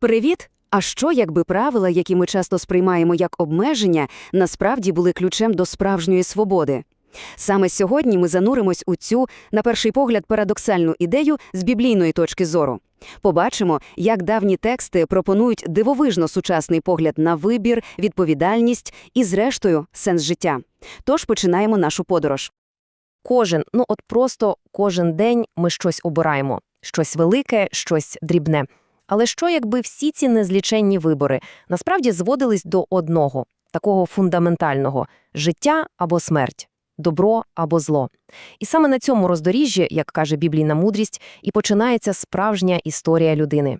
Привіт! А що, якби правила, які ми часто сприймаємо як обмеження, насправді були ключем до справжньої свободи? Саме сьогодні ми зануримось у цю, на перший погляд, парадоксальну ідею з біблійної точки зору. Побачимо, як давні тексти пропонують дивовижно сучасний погляд на вибір, відповідальність і, зрештою, сенс життя. Тож починаємо нашу подорож. Кожен, ну от просто кожен день ми щось обираємо. Щось велике, щось дрібне. Але що, якби всі ці незліченні вибори насправді зводились до одного, такого фундаментального – життя або смерть, добро або зло. І саме на цьому роздоріжжі, як каже біблійна мудрість, і починається справжня історія людини.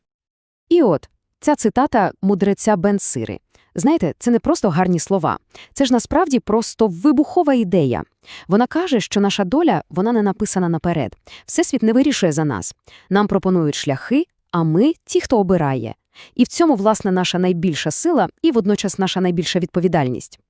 І от, ця цитата мудреця Бен Сири. Знаєте, це не просто гарні слова. Це ж насправді просто вибухова ідея. Вона каже, що наша доля, вона не написана наперед. Всесвіт не вирішує за нас. Нам пропонують шляхи, а ми – ті, хто обирає. І в цьому, власне, наша найбільша сила і водночас наша найбільша відповідальність.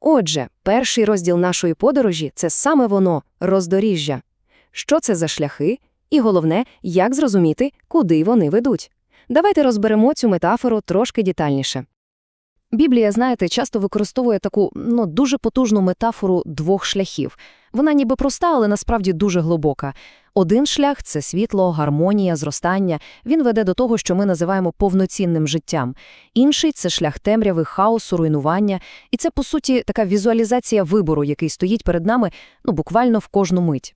Отже, перший розділ нашої подорожі – це саме воно – роздоріжжя. Що це за шляхи? І головне, як зрозуміти, куди вони ведуть. Давайте розберемо цю метафору трошки детальніше. Біблія, знаєте, часто використовує таку ну, дуже потужну метафору двох шляхів. Вона ніби проста, але насправді дуже глибока. Один шлях – це світло, гармонія, зростання. Він веде до того, що ми називаємо повноцінним життям. Інший – це шлях темряви, хаосу, руйнування. І це, по суті, така візуалізація вибору, який стоїть перед нами ну, буквально в кожну мить.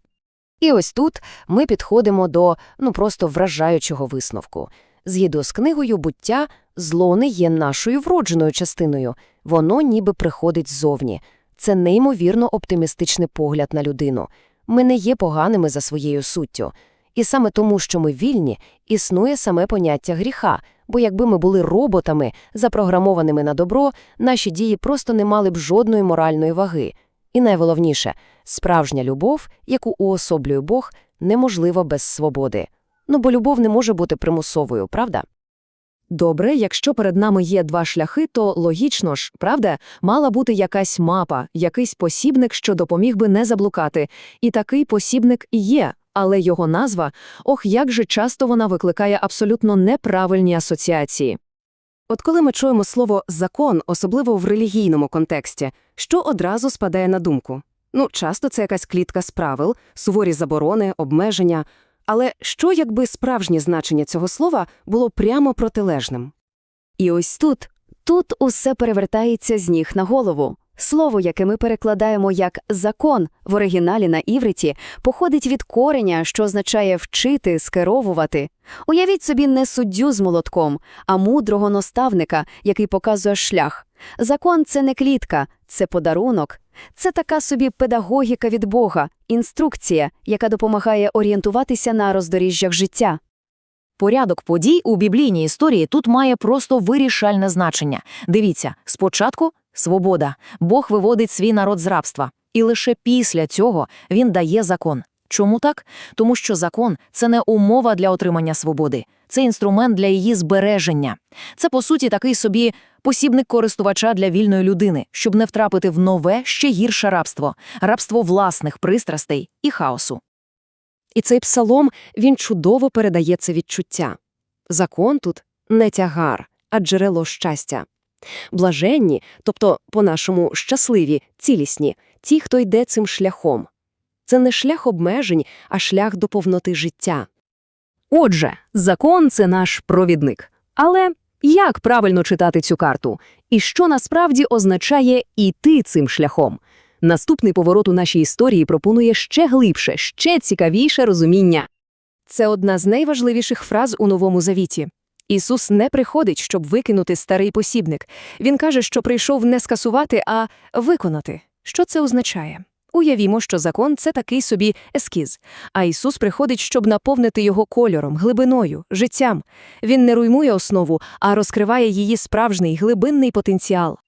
І ось тут ми підходимо до ну, просто вражаючого висновку. Згідно з книгою «Буття», зло не є нашою вродженою частиною, воно ніби приходить ззовні. Це неймовірно оптимістичний погляд на людину. Ми не є поганими за своєю суттю. І саме тому, що ми вільні, існує саме поняття гріха, бо якби ми були роботами, запрограмованими на добро, наші дії просто не мали б жодної моральної ваги. І найголовніше – справжня любов, яку уособлює Бог, неможлива без свободи. Ну, бо любов не може бути примусовою, правда? Добре, якщо перед нами є два шляхи, то логічно ж, правда, мала бути якась мапа, якийсь посібник, що допоміг би не заблукати. І такий посібник і є, але його назва, ох, як же часто вона викликає абсолютно неправильні асоціації. От коли ми чуємо слово «закон», особливо в релігійному контексті, що одразу спадає на думку? Ну, часто це якась клітка з правил, суворі заборони, обмеження. Але що, якби справжнє значення цього слова було прямо протилежним? І ось тут, тут усе перевертається з ніг на голову. Слово, яке ми перекладаємо як «закон» в оригіналі на івриті, походить від кореня, що означає «вчити», «скеровувати». Уявіть собі не суддю з молотком, а мудрого наставника, який показує шлях. Закон – це не клітка, це подарунок. Це така собі педагогіка від Бога, інструкція, яка допомагає орієнтуватися на роздоріжжях життя. Порядок подій у біблійній історії тут має просто вирішальне значення. Дивіться, спочатку – свобода. Бог виводить свій народ з рабства. І лише після цього він дає закон. Чому так? Тому що закон – це не умова для отримання свободи. Це інструмент для її збереження. Це, по суті, такий собі посібник користувача для вільної людини, щоб не втрапити в нове, ще гірше рабство – рабство власних пристрастей і хаосу. І цей псалом, він чудово передає це відчуття. Закон тут не тягар, а джерело щастя. Блаженні, тобто, по-нашому, щасливі, цілісні, ті, хто йде цим шляхом. Це не шлях обмежень, а шлях до повноти життя. Отже, закон – це наш провідник. Але як правильно читати цю карту? І що насправді означає «іти цим шляхом»? Наступний поворот у нашій історії пропонує ще глибше, ще цікавіше розуміння. Це одна з найважливіших фраз у Новому Завіті. Ісус не приходить, щоб викинути старий посібник. Він каже, що прийшов не скасувати, а виконати. Що це означає? Уявімо, що закон – це такий собі ескіз, а Ісус приходить, щоб наповнити його кольором, глибиною, життям. Він не руймує основу, а розкриває її справжній глибинний потенціал.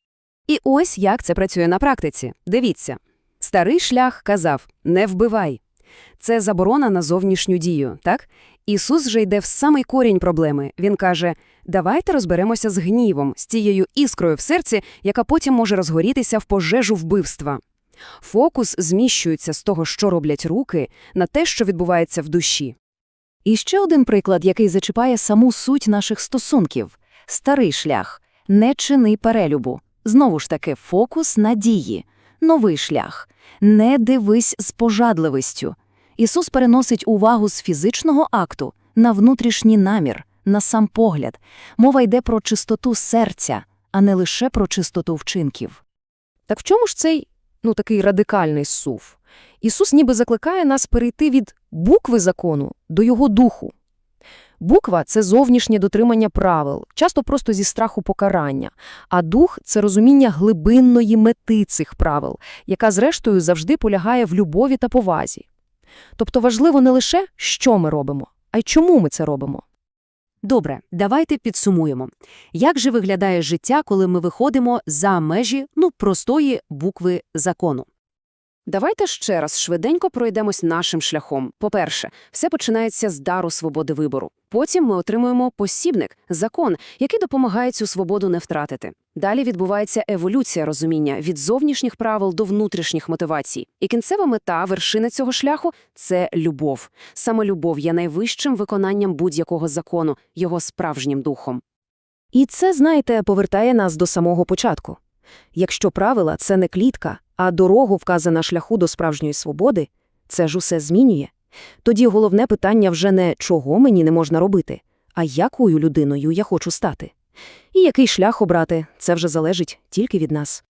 І ось як це працює на практиці. Дивіться. Старий шлях казав «не вбивай». Це заборона на зовнішню дію, так? Ісус же йде в самий корінь проблеми. Він каже, давайте розберемося з гнівом, з тією іскрою в серці, яка потім може розгорітися в пожежу вбивства. Фокус зміщується з того, що роблять руки, на те, що відбувається в душі. І ще один приклад, який зачіпає саму суть наших стосунків. Старий шлях. Не чини перелюбу. Знову ж таки, фокус на дії. Новий шлях. Не дивись з пожадливістю. Ісус переносить увагу з фізичного акту на внутрішній намір, на сам погляд. Мова йде про чистоту серця, а не лише про чистоту вчинків. Так в чому ж цей, ну, такий радикальний сув? Ісус ніби закликає нас перейти від букви закону до його духу. Буква – це зовнішнє дотримання правил, часто просто зі страху покарання, а дух – це розуміння глибинної мети цих правил, яка, зрештою, завжди полягає в любові та повазі. Тобто важливо не лише, що ми робимо, а й чому ми це робимо. Добре, давайте підсумуємо. Як же виглядає життя, коли ми виходимо за межі, ну, простої букви закону? Давайте ще раз швиденько пройдемось нашим шляхом. По-перше, все починається з дару свободи вибору. Потім ми отримуємо посібник, закон, який допомагає цю свободу не втратити. Далі відбувається еволюція розуміння від зовнішніх правил до внутрішніх мотивацій. І кінцева мета, вершина цього шляху – це любов. Саме любов є найвищим виконанням будь-якого закону, його справжнім духом. І це, знаєте, повертає нас до самого початку. Якщо правила – це не клітка, а дорогу вказана шляху до справжньої свободи, це ж усе змінює. Тоді головне питання вже не «чого мені не можна робити», а якою людиною я хочу стати. І який шлях обрати – це вже залежить тільки від нас.